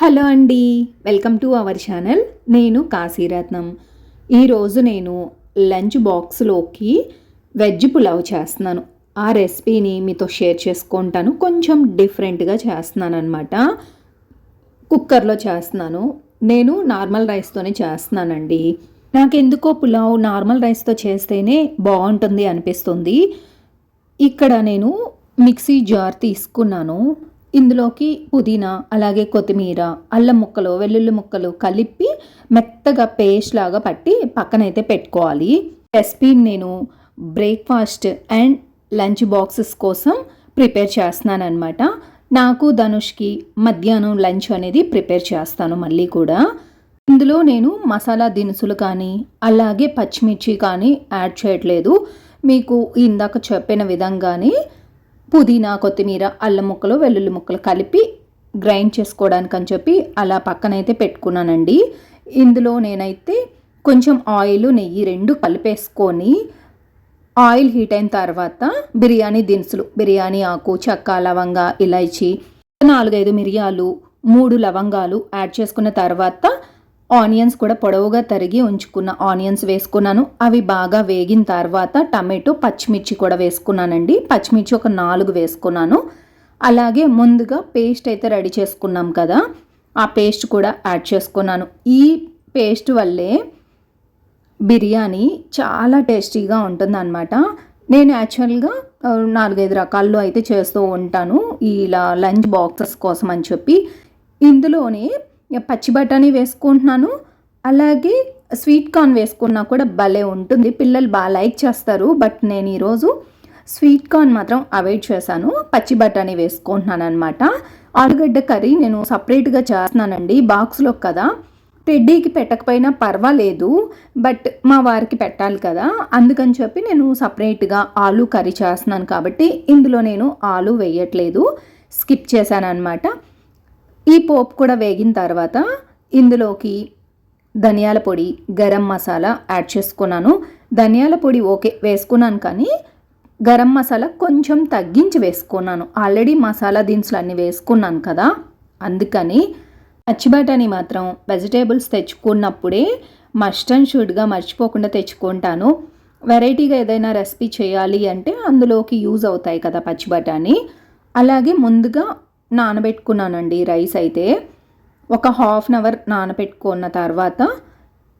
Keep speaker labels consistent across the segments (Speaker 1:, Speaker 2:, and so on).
Speaker 1: Hello అండి. Welcome to our channel. నేను కాశీరత్నం ఈరోజు నేను లంచ్ బాక్స్లోకి వెజ్ పులావ్ చేస్తున్నాను. ఆ రెసిపీని మీతో షేర్ చేసుకుంటాను. కొంచెం డిఫరెంట్గా చేస్తున్నాను అనమాట కుక్కర్లో చేస్తున్నాను. నేను నార్మల్ రైస్తోనే చేస్తున్నానండి. నాకెందుకో పులావ్ నార్మల్ రైస్తో చేస్తేనే బాగుంటుంది అనిపిస్తుంది. ఇక్కడ నేను మిక్సీ జార్ తీసుకున్నాను. ఇందులోకి పుదీనా అలాగే కొత్తిమీర అల్లం ముక్కలు వెల్లుల్లి ముక్కలు కలిపి మెత్తగా పేస్ట్ లాగా పట్టి పక్కనైతే పెట్టుకోవాలి. రెసిపీని నేను బ్రేక్ఫాస్ట్ అండ్ లంచ్ బాక్సెస్ కోసం ప్రిపేర్ చేస్తున్నాను నాకు ధనుష్కి మధ్యాహ్నం లంచ్ అనేది ప్రిపేర్ చేస్తాను మళ్ళీ కూడా. ఇందులో నేను మసాలా దినుసులు కానీ అలాగే పచ్చిమిర్చి కానీ యాడ్ చేయట్లేదు. మీకు ఇందాక చెప్పిన విధంగానే పుదీనా కొత్తిమీర అల్లం ముక్కలు వెల్లుల్లి ముక్కలు కలిపి గ్రైండ్ చేసుకోవడానికి అని చెప్పి అలా పక్కనైతే పెట్టుకున్నానండి. ఇందులో నేనైతే కొంచెం ఆయిల్ నెయ్యి రెండు కలిపేసుకొని ఆయిల్ హీట్ అయిన తర్వాత బిర్యానీ దినుసులు బిర్యానీ ఆకు చెక్క లవంగ ఇలాచి నాలుగైదు మిరియాలు మూడు లవంగాలు యాడ్ చేసుకున్న తర్వాత ఆనియన్స్ కూడా పొడవుగా తరిగి ఉంచుకున్న ఆనియన్స్ వేసుకున్నాను. అవి బాగా వేగిన తర్వాత టమాటో పచ్చిమిర్చి కూడా వేసుకున్నానండి. పచ్చిమిర్చి ఒక నాలుగు వేసుకున్నాను. అలాగే ముందుగా పేస్ట్ అయితే రెడీ చేసుకున్నాం కదా ఆ పేస్ట్ కూడా యాడ్ చేసుకున్నాను. ఈ పేస్ట్ వల్లే బిర్యానీ చాలా టేస్టీగా ఉంటుందన్నమాట. నేను యాక్చువల్గా నాలుగైదు రకాల్లో అయితే చేస్తూ ఉంటాను. ఇలా లంచ్ బాక్సెస్ కోసం అని చెప్పి. ఇందులోనే పచ్చి బఠానీ వేసుకుంటున్నాను. అలాగే స్వీట్ కార్న్ వేసుకున్నా కూడా భలే ఉంటుంది. పిల్లలు బాగా లైక్ చేస్తారు. బట్ నేను ఈరోజు స్వీట్ కార్న్ మాత్రం అవాయిడ్ చేశాను. పచ్చి బఠానీ వేసుకుంటున్నాను అనమాట ఆలుగడ్డ కర్రీ నేను సపరేట్గా చేస్తున్నానండి. బాక్స్లో కదా. రెడ్డీకి పెట్టకపోయినా పర్వాలేదు. బట్ మా వారికి పెట్టాలి కదా. అందుకని చెప్పి నేను సపరేట్గా ఆలు కర్రీ చేస్తున్నాను కాబట్టి ఇందులో నేను ఆలు వేయట్లేదు. స్కిప్ చేశాను అనమాట ఈ పోపు కూడా వేగిన తర్వాత ఇందులోకి ధనియాల పొడి గరం మసాలా యాడ్ చేసుకున్నాను. ధనియాల పొడి ఓకే వేసుకున్నాను కానీ గరం మసాలా కొంచెం తగ్గించి వేసుకున్నాను. ఆల్రెడీ మసాలా దినుసులు అన్నీ వేసుకున్నాను కదా అందుకని పచ్చిబటాని మాత్రం వెజిటేబుల్స్ తెచ్చుకున్నప్పుడే మస్ట్ అండ్ షుడ్గా మర్చిపోకుండా తెచ్చుకుంటాను. వెరైటీగా ఏదైనా రెసిపీ చేయాలి అంటే అందులోకి యూజ్ అవుతాయి కదా పచ్చిబటాని అలాగే ముందుగా నానబెట్టుకున్నానండి రైస్ అయితే. ఒక హాఫ్ అన్ అవర్ నానబెట్టుకున్న తర్వాత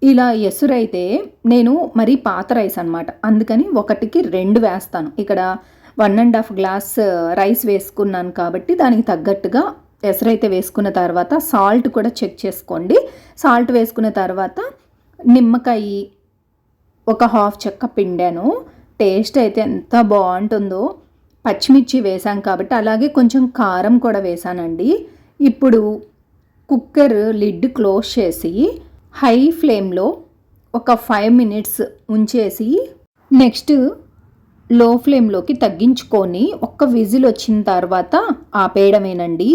Speaker 1: ఇలా ఎసురైతే నేను మరీ పాత రైస్ అనమాట అందుకని ఒకటికి రెండు వేస్తాను. ఇక్కడ one and half glass rice వేసుకున్నాను కాబట్టి దానికి తగ్గట్టుగా ఎసరైతే వేసుకున్న తర్వాత సాల్ట్ కూడా చెక్ చేసుకోండి. సాల్ట్ వేసుకున్న తర్వాత నిమ్మకాయ ఒక హాఫ్ చెక్క పిండాను. టేస్ట్ అయితే ఎంత బాగుంటుందో పచ్చిమిర్చి వేసాం కాబట్టి అలాగే కొంచెం కారం కూడా వేసానండి ఇప్పుడు కుక్కర్ లిడ్ క్లోజ్ చేసి హై ఫ్లేమ్లో ఒక ఫైవ్ మినిట్స్ ఉంచేసి నెక్స్ట్లో ఫ్లేమ్లోకి తగ్గించుకొని ఒక్క విజిల్ వచ్చిన తర్వాత ఆపేయడమేనండి.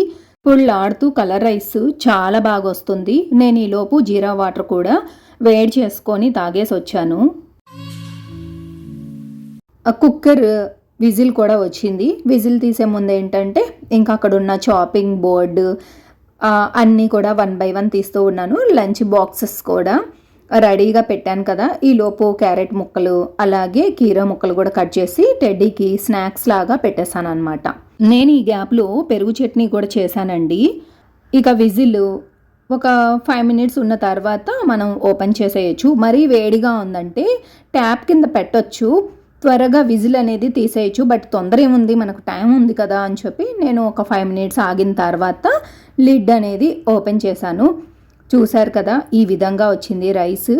Speaker 1: పుళ్ళాడుతూ కలర్ రైస్ చాలా బాగా వస్తుంది. నేను ఈలోపు జీరా వాటర్ కూడా వేడి చేసుకొని తాగేసి వచ్చాను. కుక్కర్ విజిల్ కూడా వచ్చింది. విజిల్ తీసే ముందు ఏంటంటే ఇంకా అక్కడ ఉన్న చాపింగ్ బోర్డు అన్నీ కూడా వన్ బై వన్ తీస్తూ ఉన్నాను. లంచ్ బాక్సెస్ కూడా రెడీగా పెట్టాను కదా. ఈ లోపు క్యారెట్ ముక్కలు అలాగే కీరా ముక్కలు కూడా కట్ చేసి టెడ్డీకి స్నాక్స్ లాగా పెట్టేశాను అనమాట నేను ఈ గ్యాప్లో పెరుగు చట్నీ కూడా చేశానండి. ఇక విజిల్ ఒక ఫైవ్ మినిట్స్ ఉన్న తర్వాత మనం ఓపెన్ చేసేయచ్చు. మరీ వేడిగా ఉందంటే ట్యాప్ కింద పెట్టొచ్చు. త్వరగా విజిల్ అనేది తీసేయచ్చు బట్ తొందర ఏముంది మనకు టైం ఉంది కదా అని చెప్పి నేను ఒక ఫైవ్ మినిట్స్ ఆగిన తర్వాత లిడ్ అనేది ఓపెన్ చేశాను. చూశారు కదా ఈ విధంగా వచ్చింది రైస్.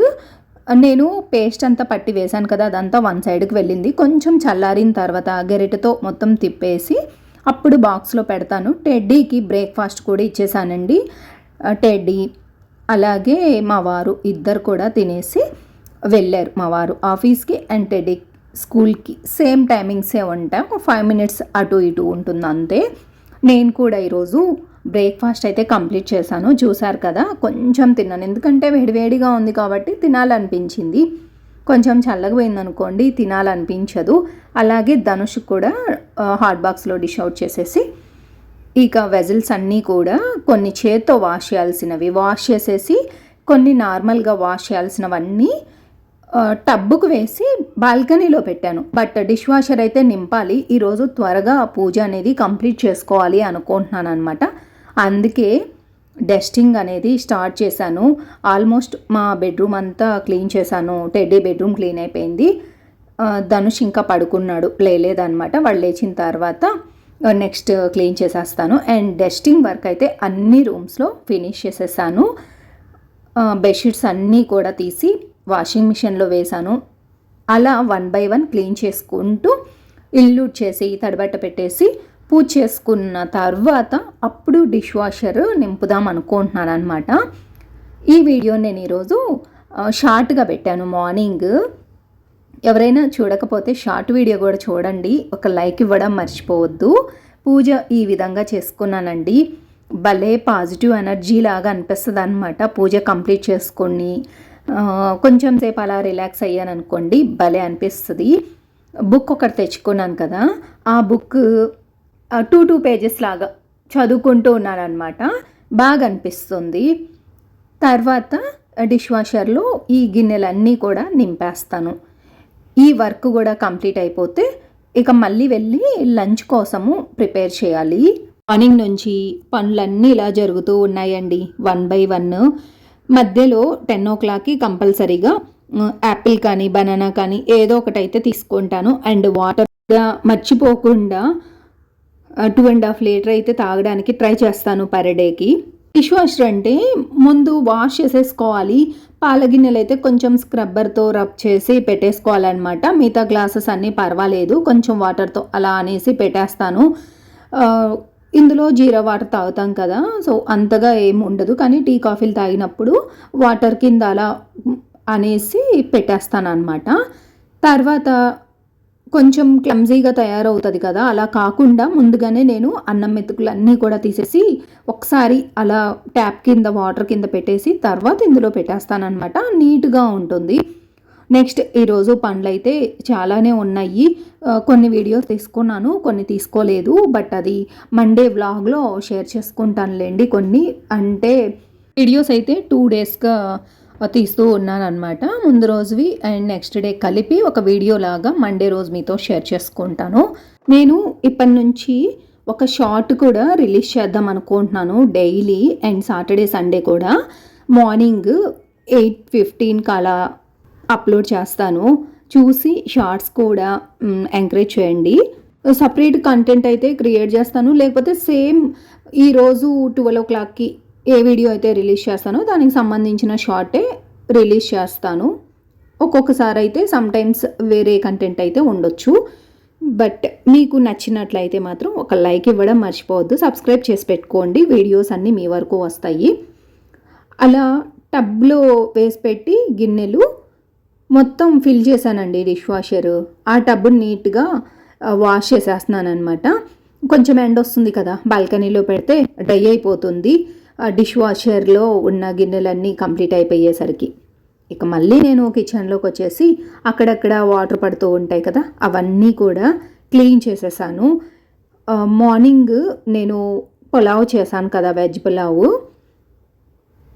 Speaker 1: నేను పేస్ట్ అంతా పట్టి వేశాను కదా అదంతా వన్ సైడ్కి వెళ్ళింది. కొంచెం చల్లారిన తర్వాత గెరిటతో మొత్తం తిప్పేసి అప్పుడు బాక్స్లో పెడతాను. టెడ్డీకి బ్రేక్ఫాస్ట్ కూడా ఇచ్చేసానండి టెడ్డీ అలాగే మా వారు ఇద్దరు కూడా తినేసి వెళ్ళారు మా వారు ఆఫీస్కి. అండ్ టెడ్డీకి స్కూల్కి సేమ్ టైమింగ్సే ఉంటాం. ఒక ఫైవ్ మినిట్స్ అటు ఇటు ఉంటుంది అంతే. నేను కూడా ఈరోజు బ్రేక్ఫాస్ట్ అయితే కంప్లీట్ చేశాను. చూశారు కదా కొంచెం తిన్నాను. ఎందుకంటే వేడివేడిగా ఉంది కాబట్టి తినాలనిపించింది. కొంచెం చల్లగా పోయిందనుకోండి తినాలనిపించదు. అలాగే ధనుష్ కూడా హాట్ బాక్స్లో డిష్ అవుట్ చేసేసి ఇక వెజల్స్ అన్నీ కూడా కొన్ని చేత్తో వాష్ చేయాల్సినవి. వాష్ చేసేసి కొన్ని నార్మల్గా వాష్ చేయాల్సినవన్నీ టబ్బుకు వేసి బాల్కనీలో పెట్టాను. బట్ డిష్ వాషర్ అయితే నింపాలి. ఈరోజు త్వరగా పూజ అనేది కంప్లీట్ చేసుకోవాలి అనుకుంటున్నాను అనమాట అందుకే డస్టింగ్ అనేది స్టార్ట్ చేశాను. ఆల్మోస్ట్ మా బెడ్రూమ్ అంతా క్లీన్ చేశాను. టెడ్డీ బెడ్రూమ్ క్లీన్ అయిపోయింది. ధనుష్ ఇంకా పడుకున్నాడు. లేలేదనమాట వాళ్ళు లేచిన తర్వాత నెక్స్ట్ క్లీన్ చేసేస్తాను. అండ్ డస్టింగ్ వర్క్ అయితే అన్ని రూమ్స్లో ఫినిష్ చేసేసాను. బెడ్షీట్స్ అన్నీ కూడా తీసి వాషింగ్ మిషన్లో వేశాను. అలా వన్ బై వన్ క్లీన్ చేసుకుంటూ ఇల్లు చేసి తడిబట్ట పెట్టేసి పూజ చేసుకున్న తర్వాత అప్పుడు డిష్ వాషర్ నింపుదాం అనుకుంటున్నాను అనమాట ఈ వీడియో నేను ఈరోజు షార్ట్గా పెట్టాను మార్నింగ్. ఎవరైనా చూడకపోతే షార్ట్ వీడియో కూడా చూడండి. ఒక లైక్ ఇవ్వడం మర్చిపోవద్దు. పూజ ఈ విధంగా చేసుకున్నానండి. భలే పాజిటివ్ ఎనర్జీ లాగా అనిపిస్తుంది అనమాట పూజ కంప్లీట్ చేసుకొని. కొంచెం సేపు అలా రిలాక్స్ అయ్యాను అనుకోండి భలే అనిపిస్తుంది. బుక్ ఒకటి తెచ్చుకున్నాను కదా ఆ బుక్ టూ టూ పేజెస్ లాగా చదువుకుంటూ ఉన్నాను అనమాట బాగా అనిపిస్తుంది. తర్వాత డిష్ వాషర్లో ఈ గిన్నెలన్నీ కూడా నింపేస్తాను. ఈ వర్క్ కూడా కంప్లీట్ అయిపోతే ఇక మళ్ళీ వెళ్ళి లంచ్ కోసము ప్రిపేర్ చేయాలి. మార్నింగ్ నుంచి పనులన్నీ ఇలా జరుగుతూ ఉన్నాయండి వన్ బై వన్. మధ్యలో టెన్ ఓ క్లాక్కి కంపల్సరీగా యాపిల్ కానీ బనానా కానీ ఏదో ఒకటైతే తీసుకుంటాను. అండ్ వాటర్ మర్చిపోకుండా టూ అండ్ హాఫ్ లీటర్ అయితే తాగడానికి ట్రై చేస్తాను పర్ డేకి. డిష్ వాషర్ అంటే ముందు వాష్ చేసేసుకోవాలి. పాల గిన్నెలు అయితే కొంచెం స్క్రబ్బర్తో రబ్ చేసి పెట్టేసుకోవాలన్నమాట. మిగతా గ్లాసెస్ అన్నీ పర్వాలేదు. కొంచెం వాటర్తో అలా అనేసి పెట్టేస్తాను. ఇందులో జీరా వాటర్ తాగుతాం కదా సో అంతగా ఏం ఉండదు. కానీ టీ కాఫీలు తాగినప్పుడు వాటర్ కింద అలా అనేసి పెట్టేస్తాను అనమాట తర్వాత కొంచెం క్లమ్జీగా తయారవుతుంది కదా అలా కాకుండా ముందుగానే నేను అన్నం మెతుకులు అన్నీ కూడా తీసేసి ఒకసారి అలా ట్యాప్ కింద వాటర్ కింద పెట్టేసి తర్వాత ఇందులో పెట్టేస్తానమాట నీట్గా ఉంటుంది. నెక్స్ట్ ఈరోజు పండ్లు అయితే చాలానే ఉన్నాయి. కొన్ని వీడియోస్ తీసుకున్నాను కొన్ని తీసుకోలేదు. బట్ అది మండే వ్లాగ్లో షేర్ చేసుకుంటానులేండి కొన్ని. అంటే వీడియోస్ అయితే టూ డేస్గా తీస్తూ ఉన్నాను అనమాట ముందు రోజువి అండ్ నెక్స్ట్ డే కలిపి ఒక వీడియో లాగా మండే రోజు మీతో షేర్ చేసుకుంటాను. నేను ఇప్పటి నుంచి ఒక షార్ట్ కూడా రిలీజ్ చేద్దాం అనుకుంటున్నాను డైలీ అండ్ సాటర్డే సండే కూడా. మార్నింగ్ ఎయిట్ ఫిఫ్టీన్కి అలా అప్లోడ్ చేస్తాను. చూసి షార్ట్స్ కూడా ఎంకరేజ్ చేయండి. సపరేట్ కంటెంట్ అయితే క్రియేట్ చేస్తాను. లేకపోతే సేమ్ ఈరోజు ట్వెల్వ్ ఓ క్లాక్కి ఏ వీడియో అయితే రిలీజ్ చేస్తానో దానికి సంబంధించిన షార్టే రిలీజ్ చేస్తాను. ఒక్కొక్కసారి అయితే సమ్టైమ్స్ వేరే కంటెంట్ అయితే ఉండొచ్చు. బట్ మీకు నచ్చినట్లయితే మాత్రం ఒక లైక్ ఇవ్వడం మర్చిపోవద్దు. సబ్స్క్రైబ్ చేసి పెట్టుకోండి. వీడియోస్ అన్నీ మీ వరకు వస్తాయి. అలా టబ్లో వేసి పెట్టి గిన్నెలు మొత్తం ఫిల్ చేశానండి డిష్ వాషర్ ఆ టబ్ నీట్గా వాష్ చేసేస్తున్నాను అనమాట కొంచెం ఎండ వస్తుంది కదా బాల్కనీలో పెడితే డ్రై అయిపోతుంది. ఆ డిష్ వాషర్లో ఉన్న గిన్నెలన్నీ కంప్లీట్ అయిపోయేసరికి. ఇక మళ్ళీ నేను కిచెన్లోకి వచ్చేసి అక్కడక్కడ వాటర్ పడుతూ ఉంటాయి కదా అవన్నీ కూడా క్లీన్ చేసేసాను. మార్నింగ్ నేను పులావ్ చేశాను కదా veg pulao.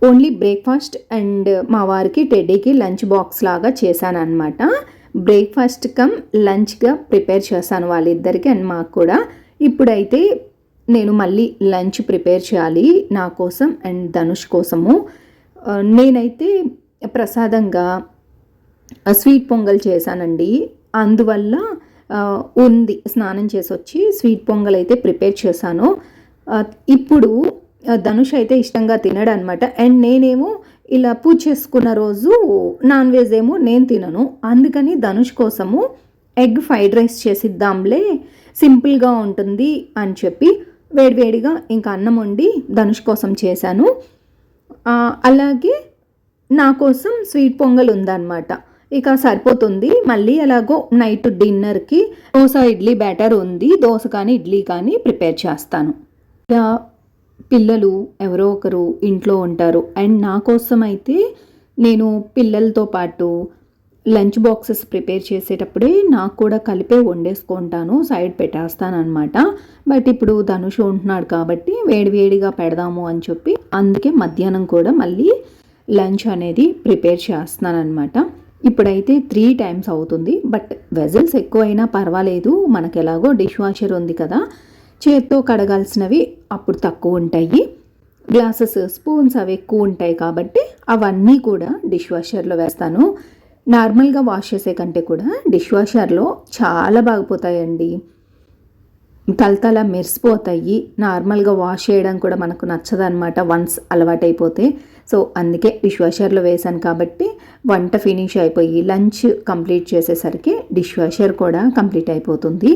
Speaker 1: Only breakfast and మా వారికి టెడ్డీకి లంచ్ బాక్స్ లాగా చేశాను అనమాట బ్రేక్ఫాస్ట్ కమ్ లంచ్గా ప్రిపేర్ చేశాను వాళ్ళిద్దరికి అండ్ మాకు కూడా. ఇప్పుడైతే నేను మళ్ళీ లంచ్ ప్రిపేర్ చేయాలి నా కోసం అండ్ ధనుష్ కోసము. నేనైతే ప్రసాదంగా స్వీట్ పొంగల్ చేశానండి. అందువల్ల ఉంది స్నానం చేసి వచ్చి స్వీట్ పొంగల్ అయితే ప్రిపేర్ చేశాను. ఇప్పుడు ధనుష్ అయితే ఇష్టంగా తినడు అనమాట అండ్ నేనేమో ఇలా పూజ చేసుకున్న రోజు నాన్ వెజ్ ఏమో నేను తినను. అందుకని ధనుష్ కోసము ఎగ్ ఫ్రైడ్ రైస్ చేసిద్దాంలే సింపుల్గా ఉంటుంది అని చెప్పి వేడివేడిగా ఇంకా అన్నం వండి ధనుష్ కోసం చేశాను. అలాగే నా కోసం స్వీట్ పొంగల్ ఉందన్నమాట. ఇక సరిపోతుంది. మళ్ళీ ఎలాగో నైట్ డిన్నర్కి దోశ ఇడ్లీ బ్యాటర్ ఉంది. దోశ కానీ ఇడ్లీ కానీ ప్రిపేర్ చేస్తాను. పిల్లలు ఎవరో ఒకరు ఇంట్లో ఉంటారు. అండ్ నా కోసం అయితే నేను పిల్లలతో పాటు లంచ్ బాక్సెస్ ప్రిపేర్ చేసేటప్పుడే నాకు కూడా కలిపే వండేసుకుంటాను సైడ్ పెట్టేస్తాను అనమాట బట్ ఇప్పుడు ధనుష్ ఉంటున్నాడు కాబట్టి వేడివేడిగా పెడదాము అని చెప్పి అందుకే మధ్యాహ్నం కూడా మళ్ళీ లంచ్ అనేది ప్రిపేర్ చేస్తున్నానమాట ఇప్పుడైతే త్రీ టైమ్స్ అవుతుంది. బట్ వెజల్స్ ఎక్కువైనా పర్వాలేదు. మనకు ఎలాగో డిష్ వాషర్ ఉంది కదా. చేత్తో కడగాల్సినవి అప్పుడు తక్కువ ఉంటాయి. గ్లాసెస్ స్పూన్స్ అవి ఎక్కువ ఉంటాయి కాబట్టి అవన్నీ కూడా డిష్ వాషర్లో వేస్తాను. నార్మల్గా వాష్ చేసే కంటే కూడా డిష్ వాషర్లో చాలా బాగుపోతాయండి. తలతల మెరిసిపోతాయి. నార్మల్గా వాష్ చేయడం కూడా మనకు నచ్చదనమాట వన్స్ అలవాటైపోతే. సో అందుకే డిష్ వాషర్లో వేశాను కాబట్టి వంట ఫినిష్ అయిపోయి లంచ్ కంప్లీట్ చేసేసరికి డిష్ వాషర్ కూడా కంప్లీట్ అయిపోతుంది.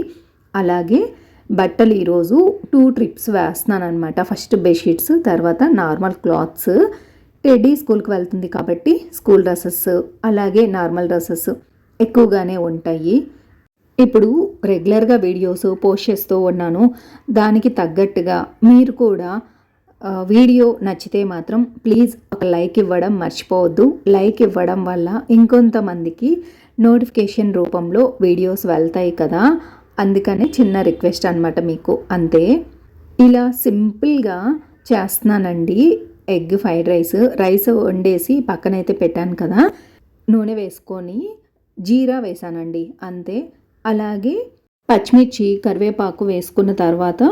Speaker 1: అలాగే బట్టలు ఈరోజు టూ ట్రిప్స్ వేస్తున్నాను అనమాట ఫస్ట్ బెడ్షీట్స్ తర్వాత నార్మల్ క్లాత్స్ టెడ్డీ స్కూల్కి వెళ్తుంది కాబట్టి స్కూల్ డ్రెస్సెస్ అలాగే నార్మల్ డ్రెస్సెస్ ఎక్కువగానే ఉంటాయి. ఇప్పుడు రెగ్యులర్గా వీడియోస్ పోస్ట్ చేస్తూ ఉన్నాను. దానికి తగ్గట్టుగా మీరు కూడా వీడియో నచ్చితే మాత్రం ప్లీజ్ ఒక లైక్ ఇవ్వడం మర్చిపోవద్దు. లైక్ ఇవ్వడం వల్ల ఇంకొంతమందికి నోటిఫికేషన్ రూపంలో వీడియోస్ వెళ్తాయి కదా. అందుకనే చిన్న రిక్వెస్ట్ అనమాట మీకు. అంతే ఇలా సింపుల్గా చేస్తున్నానండి ఎగ్ ఫ్రైడ్ రైస్. రైస్ వండేసి పక్కనైతే పెట్టాను కదా నూనె వేసుకొని జీరా వేసానండి. అంతే. అలాగే పచ్చిమిర్చి కరివేపాకు వేసుకున్న తర్వాత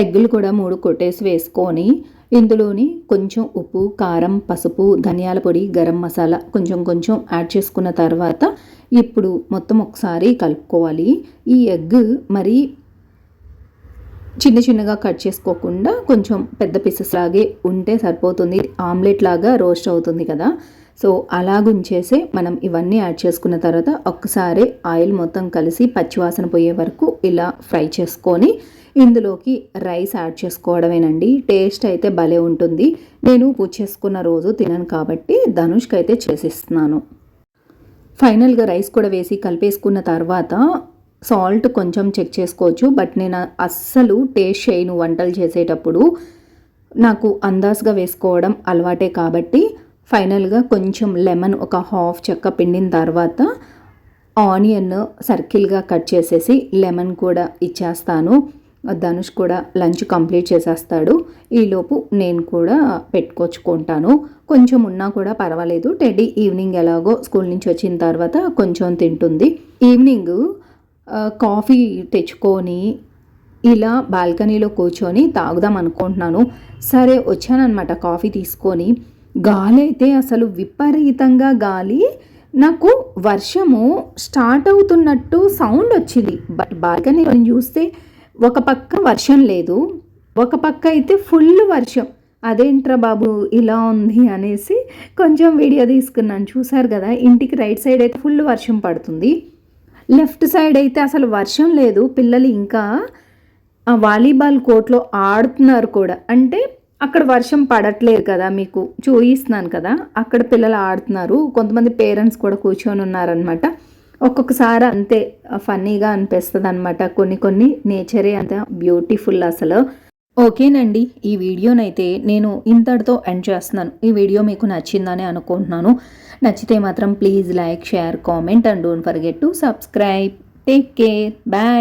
Speaker 1: ఎగ్గులు కూడా మూడు కొట్టేసి వేసుకొని ఇందులోని కొంచెం ఉప్పు కారం పసుపు ధనియాల పొడి గరం మసాలా కొంచెం కొంచెం యాడ్ చేసుకున్న తర్వాత ఇప్పుడు మొత్తం ఒకసారి కలుపుకోవాలి. ఈ ఎగ్ మరి చిన్న చిన్నగా కట్ చేసుకోకుండా కొంచెం పెద్ద పీసెస్ లాగే ఉంటే సరిపోతుంది. ఆమ్లెట్ లాగా రోస్ట్ అవుతుంది కదా. సో అలాగుంచేసే మనం ఇవన్నీ యాడ్ చేసుకున్న తర్వాత ఒక్కసారి ఆయిల్ మొత్తం కలిసి పచ్చివాసన పోయే వరకు ఇలా ఫ్రై చేసుకొని ఇందులోకి రైస్ యాడ్ చేసుకోవడమేనండి. టేస్ట్ అయితే భలే ఉంటుంది. నేను పూజ చేసుకున్న రోజు తినను కాబట్టి ధనుష్కి అయితే చేసిస్తున్నాను. ఫైనల్గా రైస్ కూడా వేసి కలిపేసుకున్న తర్వాత సాల్ట్ కొంచెం చెక్ చేసుకోవచ్చు. బట్ నేను అస్సలు టేస్ట్ చేయను వంటలు చేసేటప్పుడు. నాకు అందాజ్గా వేసుకోవడం అలవాటే కాబట్టి ఫైనల్గా కొంచెం లెమన్ ఒక హాఫ్ చెక్క పిండిన తర్వాత ఆనియన్ సర్కిల్గా కట్ చేసేసి లెమన్ కూడా ఇచ్చేస్తాను. ధనుష్ కూడా లంచ్ కంప్లీట్ చేసేస్తాడు. ఈలోపు నేను కూడా పెట్టుకొచ్చుకుంటాను. కొంచెం ఉన్నా కూడా పర్వాలేదు. టెడ్డీ ఈవినింగ్ ఎలాగో స్కూల్ నుంచి వచ్చిన తర్వాత కొంచెం తింటుంది. ఈవినింగ్ కాఫీ తెచ్చుకొని ఇలా బాల్కనీలో కూర్చొని తాగుదాం అనుకుంటున్నాను. సరే వచ్చానమాట కాఫీ తీసుకొని. గాలి అయితే అసలు విపరీతంగా గాలి. నాకు వర్షము స్టార్ట్ అవుతున్నట్టు సౌండ్ వచ్చింది. బట్ బాల్కనీ చూస్తే ఒక పక్క వర్షం లేదు. ఒక పక్క అయితే ఫుల్ వర్షం. అదేంట్రా బాబు ఇలా ఉంది అనేసి కొంచెం వీడియో తీసుకున్నాను. చూసారు కదా ఇంటికి రైట్ సైడ్ అయితే ఫుల్ వర్షం పడుతుంది. లెఫ్ట్ సైడ్ అయితే అసలు వర్షం లేదు. పిల్లలు ఇంకా వాలీబాల్ కోర్ట్లో ఆడుతున్నారు కూడా. అంటే అక్కడ వర్షం పడట్లేదు కదా మీకు చూయిస్తున్నాను కదా అక్కడ పిల్లలు ఆడుతున్నారు. కొంతమంది పేరెంట్స్ కూడా కూర్చొని ఉన్నారనమాట ఒక్కొక్కసారి అంతే ఫన్నీగా అనిపిస్తుంది అనమాట కొన్ని కొన్ని నేచరే అంత బ్యూటిఫుల్ అసలు. ఓకేనండి ఈ వీడియోనైతే నేను ఇంతటితో ఎండ్ చేస్తున్నాను. ఈ వీడియో మీకు నచ్చిందని అనుకుంటున్నాను. నచ్చితే మాత్రం please like share comment and don't forget to subscribe. Take care. Bye.